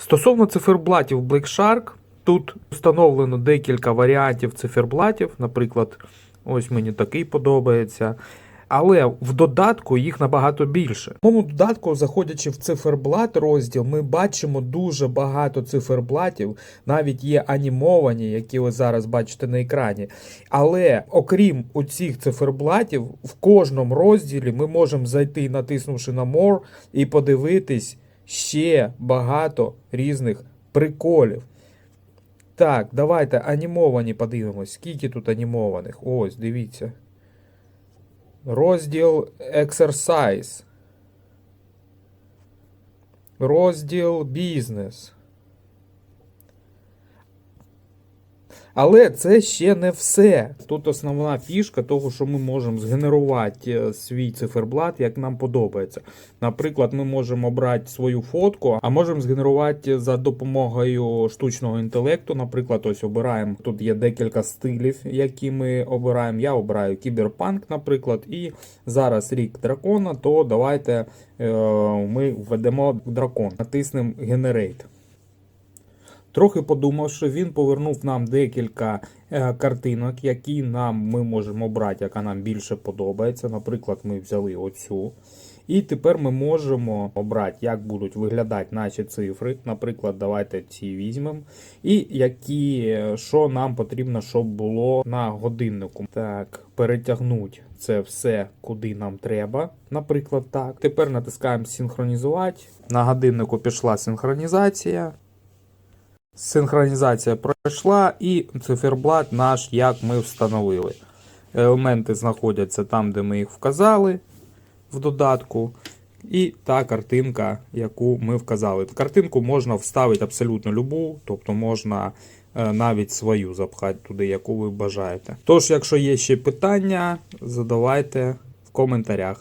Стосовно циферблатів Black Shark, тут встановлено декілька варіантів циферблатів. Наприклад, ось мені такий подобається. Але в додатку їх набагато більше. В моєму додатку, заходячи в циферблат розділ, ми бачимо дуже багато циферблатів, навіть є анімовані, які ви зараз бачите на екрані. Але окрім оцих циферблатів, в кожному розділі ми можемо зайти, натиснувши на More, і подивитись ще багато різних приколів. Так, давайте анімовані подивимось. Скільки тут анімованих? Ось, дивіться. Розділ Exercise. Розділ Бізнес. Але це ще не все. Тут основна фішка того, що ми можемо згенерувати е, свій циферблат, як нам подобається. Наприклад, ми можемо обрати свою фотку, а можемо згенерувати за допомогою штучного інтелекту. Наприклад, ось обираємо. Тут є декілька стилів, які ми обираємо. Я обираю кіберпанк, наприклад, і зараз рік дракона, то давайте е, ми введемо дракон. Натиснемо Generate. Трохи подумавши, він повернув нам декілька е, картинок, які нам ми можемо обрати, яка нам більше подобається. Наприклад, ми взяли оцю. І тепер ми можемо обрати, як будуть виглядати наші цифри. Наприклад, давайте ці візьмемо. І які, що нам потрібно, щоб було на годиннику. Так, перетягнуть це все, куди нам треба. Наприклад, так. Тепер натискаємо синхронізувати. На годиннику пішла синхронізація. Синхронізація пройшла і циферблат наш, як ми встановили. Елементи знаходяться там, де ми їх вказали в додатку. І та картинка, яку ми вказали. Картинку можна вставити абсолютно любу, тобто можна е, навіть свою запхати туди, яку ви бажаєте. Тож, якщо є ще питання, задавайте в коментарях.